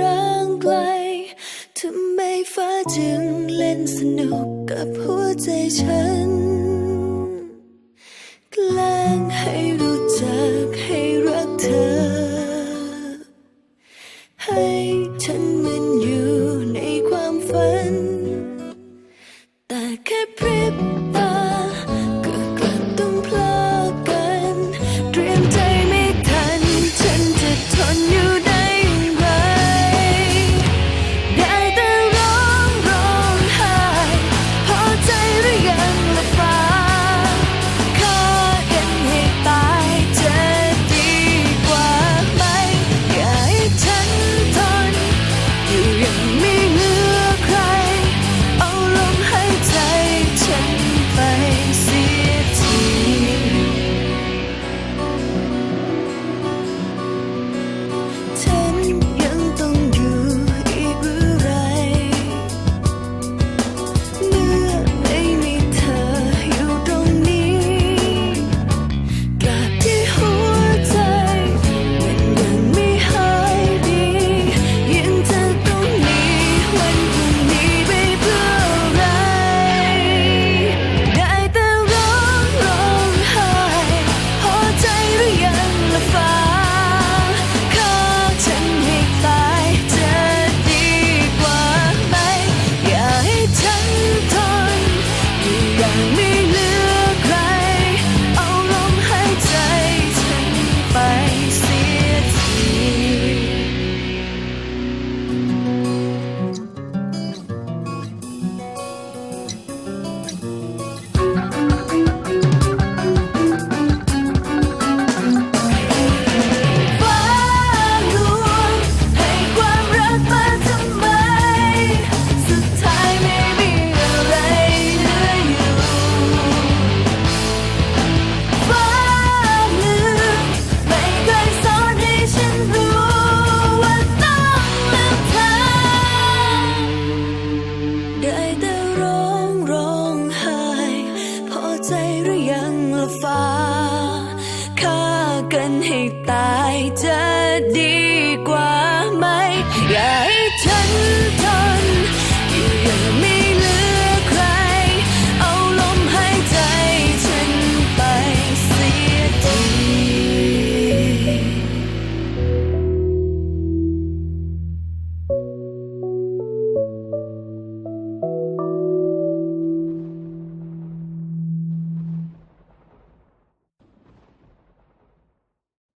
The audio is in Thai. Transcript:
ร้างไกลทำไมฟ้าจึงเล่นสนุกกับหัวใจฉัน แกล้งให้รู้จักให้รักเธอ ให้ฉันมืนอยู่ในความฝัน แต่แค่พริบ ให้ตายจะดีกว่าไหม อย่าให้ฉัน